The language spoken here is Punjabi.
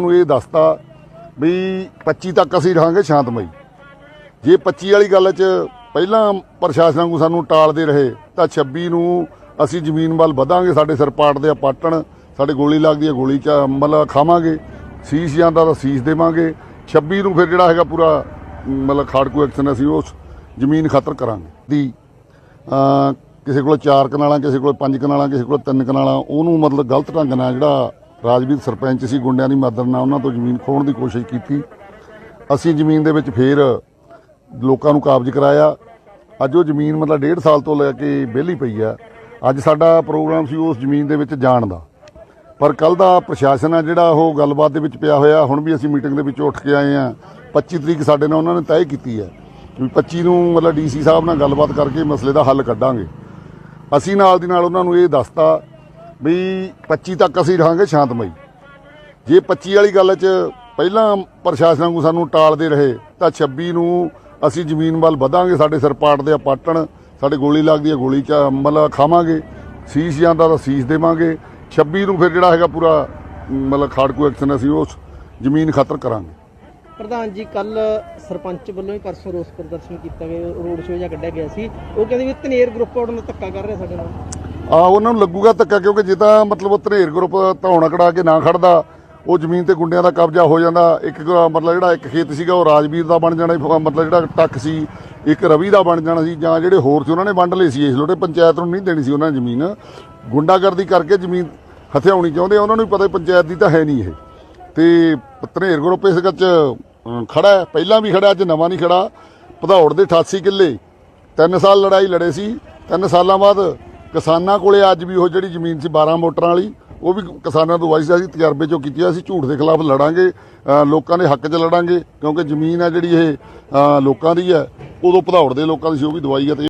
ਨੂੰ ਇਹ ਦੱਸਤਾ ਵੀ 25 ਤੱਕ ਅਸੀਂ ਰਹਾਂਗੇ ਸ਼ਾਂਤਮਈ। ਜੇ 25 ਵਾਲੀ ਗੱਲ 'ਚ ਪਹਿਲਾਂ ਪ੍ਰਸ਼ਾਸਨ ਨੂੰ ਸਾਨੂੰ ਟਾਲਦੇ ਰਹੇ, ਤਾਂ 26 ਨੂੰ ਅਸੀਂ ਜ਼ਮੀਨ ਵੱਲ ਵਧਾਂਗੇ, ਸਾਡੇ ਸਿਰ ਪਾਟਦੇ ਆ ਪਾਟਣ, ਸਾਡੇ ਗੋਲੀ ਲੱਗਦੀ ਹੈ, ਗੋਲੀ ਚ ਮਤਲਬ ਖਾਵਾਂਗੇ, ਸੀਸ ਜਾਂਦਾ ਤਾਂ ਸੀਸ ਦੇਵਾਂਗੇ। 26 ਨੂੰ ਫਿਰ ਜਿਹੜਾ ਹੈਗਾ ਪੂਰਾ, ਮਤਲਬ ਖਾੜਕੂ ਐਕਸ਼ਨ ਅਸੀਂ ਉਸ ਜ਼ਮੀਨ ਖਾਤਰ ਕਰਾਂਗੇ। ਦੀ ਕਿਸੇ ਕੋਲ ਚਾਰ ਕਨਾਲਾਂ, ਕਿਸੇ ਕੋਲ ਪੰਜ ਕਨਾਲਾਂ, ਕਿਸੇ ਕੋਲ ਤਿੰਨ ਕਨਾਲਾਂ, ਉਹਨੂੰ ਮਤਲਬ ਗਲਤ ਢੰਗ ਨਾਲ ਜਿਹੜਾ ਰਾਜਵੀਰ ਸਰਪੰਚ ਸੀ, ਗੁੰਡਿਆਂ ਦੀ ਮਦਦ ਨਾਲ ਉਹਨਾਂ ਤੋਂ ਜ਼ਮੀਨ ਖੋਹਣ ਦੀ ਕੋਸ਼ਿਸ਼ ਕੀਤੀ। ਅਸੀਂ ਜ਼ਮੀਨ ਦੇ ਵਿੱਚ ਫੇਰ ਲੋਕਾਂ ਨੂੰ ਕਾਬਜ਼ ਕਰਾਇਆ। ਅੱਜ ਉਹ ਜ਼ਮੀਨ ਮਤਲਬ ਡੇਢ ਸਾਲ ਤੋਂ ਲੈ ਕੇ ਵਿਹਲੀ ਪਈ ਆ। ਅੱਜ ਸਾਡਾ ਪ੍ਰੋਗਰਾਮ ਸੀ ਉਸ ਜ਼ਮੀਨ ਦੇ ਵਿੱਚ ਜਾਣ ਦਾ। ਪਰ ਕੱਲ ਦਾ ਪ੍ਰਸ਼ਾਸਨ ਆ ਜਿਹੜਾ ਉਹ ਗੱਲਬਾਤ ਦੇ ਵਿੱਚ ਪਿਆ ਹੋਇਆ। ਹੁਣ ਵੀ ਅਸੀਂ ਮੀਟਿੰਗ ਦੇ ਵਿੱਚੋਂ ਉੱਠ ਕੇ ਆਏ ਆ। 25 ਤਰੀਕ ਸਾਡੇ ਨਾਲ ਉਹਨਾਂ ਨੇ ਤੈਅ ਕੀਤੀ ਹੈ ਵੀ 25 ਨੂੰ ਮਤਲਬ ਡੀਸੀ ਸਾਹਿਬ ਨਾਲ ਗੱਲਬਾਤ ਕਰਕੇ ਮਸਲੇ ਦਾ ਹੱਲ ਕੱਢਾਂਗੇ। ਅਸੀਂ ਨਾਲ ਦੀ ਨਾਲ ਉਹਨਾਂ ਨੂੰ ਇਹ ਦੱਸਤਾ ਵੀ 25 ਤੱਕ ਅਸੀਂ ਰਹਾਂਗੇ ਸ਼ਾਂਤਮਈ। ਜੇ 25 ਵਾਲੀ ਗੱਲ 'ਚ ਪਹਿਲਾਂ ਪ੍ਰਸ਼ਾਸਨ ਨੂੰ ਸਾਨੂੰ ਟਾਲਦੇ ਰਹੇ, ਤਾਂ 26 ਨੂੰ ਅਸੀਂ ਜ਼ਮੀਨ ਵੱਲ ਵਧਾਂਗੇ, ਸਾਡੇ ਸਿਰ ਪਾਟਦੇ ਆ ਪਾਟਣ, ਸਾਡੇ ਗੋਲੀ ਲੱਗਦੀ ਹੈ ਗੋਲੀ ਚ ਮਤਲਬ ਖਾਵਾਂਗੇ, ਸੀਸ ਜਾਂਦਾ ਤਾਂ ਸੀਸ ਦੇਵਾਂਗੇ। 26 ਨੂੰ ਫਿਰ ਜਿਹੜਾ ਹੈਗਾ ਪੂਰਾ, ਮਤਲਬ ਖਾੜਕੂ ਐਕਸ਼ਨ ਅਸੀਂ ਉਸ ਜ਼ਮੀਨ ਖਾਤਰ ਕਰਾਂਗੇ। ਪ੍ਰਧਾਨ ਜੀ ਕੱਲ ਸਰਪੰਚ ਵੱਲੋਂ ਹੀ ਪਰਸੋਂ ਰੋਸ ਪ੍ਰਦਰਸ਼ਨ ਕੀਤਾ ਗਿਆ, ਰੋਡ ਸ਼ੋਅ ਜਿਹਾ ਕੱਢਿਆ ਗਿਆ ਸੀ। ਉਹ ਕਹਿੰਦੇ ਵੀ ਧਨੇਰ ਗਰੁੱਪ ਉਹਨਾਂ ਨੂੰ ਧੱਕਾ ਕਰ ਰਿਹਾ ਸਾਡੇ ਨਾਲ। ਆ ਉਹਨਾਂ ਨੂੰ ਲੱਗੂਗਾ ਧੱਕਾ ਕਿਉਂਕਿ ਜੇ ਤਾਂ ਮਤਲਬ ਉਹ ਧਨੇਰ ਗਰੁੱਪ ਧੌਣਾ ਕਢਾ ਕੇ ਨਾ ਖੜਦਾ ਉਹ ਜ਼ਮੀਨ ਤੇ ਗੁੰਡਿਆਂ ਦਾ ਕਬਜ਼ਾ ਹੋ ਜਾਂਦਾ। ਇੱਕ ਮਤਲਬ ਜਿਹੜਾ ਇੱਕ ਖੇਤ ਸੀਗਾ ਉਹ ਰਾਜਵੀਰ ਦਾ ਬਣ ਜਾਣਾ ਮਤਲਬ ਜਿਹੜਾ ਟੱਕ ਸੀ ਇੱਕ ਰਵੀ ਦਾ ਬਣ ਜਾਣਾ ਸੀ ਜਾਂ ਜਿਹੜੇ ਹੋਰ ਸੀ ਉਹਨਾਂ ਨੇ ਵੰਡ ਲਏ ਸੀ ਇਸ ਲੋਟੇ। ਪੰਚਾਇਤ ਨੂੰ ਨਹੀਂ ਦੇਣੀ ਸੀ ਉਹਨਾਂ ਨੇ ਜ਼ਮੀਨ। ਗੁੰਡਾਗਰਦੀ ਕਰਕੇ ਜ਼ਮੀਨ ਹਥਿਆਉਣੀ ਚਾਹੁੰਦੇ ਉਹਨਾਂ ਨੂੰ ਵੀ ਪਤਾ ਪੰਚਾਇਤ ਦੀ ਤਾਂ ਹੈ ਨਹੀਂ ਇਹ। ਤੇ ਧਨੇਰ ਗਰੁੱਪ ਇਸ ਗੱਲ 'ਚ ਅਮ, ਖੜਾ ਹੈ। ਪਹਿਲਾਂ ਵੀ ਖੜਾ ਅੱਜ ਨਵਾਂ ਨਹੀਂ ਖੜਾ। ਭਦੌੜ ਦੇ 88 ਕਿੱਲੇ। ਤਿੰਨ ਸਾਲ ਲੜਾਈ ਲੜੇ ਸੀ। ਤਿੰਨ ਸਾਲਾਂ ਬਾਅਦ ਕਿਸਾਨਾਂ ਕੋਲੇ ਅੱਜ ਵੀ ਉਹ ਜਿਹੜੀ ਜ਼ਮੀਨ ਸੀ 12 ਮੋਟਰਾਂ ਵਾਲੀ, ਉਹ ਵੀ ਕਿਸਾਨਾਂ ਤੋਂ ਵਾਈ ਸੀ, ਅਸੀਂ ਤਜਰਬੇ ਚੋਂ ਕੀਤੀ ਅਸੀਂ ਝੂਠ ਦੇ ਖਿਲਾਫ ਲੜਾਂਗੇ ਲੋਕਾਂ ਦੇ ਹੱਕ 'ਚ ਲੜਾਂਗੇ, ਕਿਉਂਕਿ ਜ਼ਮੀਨ ਹੈ ਜਿਹੜੀ ਇਹ ਲੋਕਾਂ ਦੀ ਹੈ, ਉਦੋਂ ਭਦੌੜ ਦੇ ਲੋਕਾਂ ਦੀ ਸੀ, ਉਹ ਵੀ ਦਵਾਈ ਹੈ ਤੇ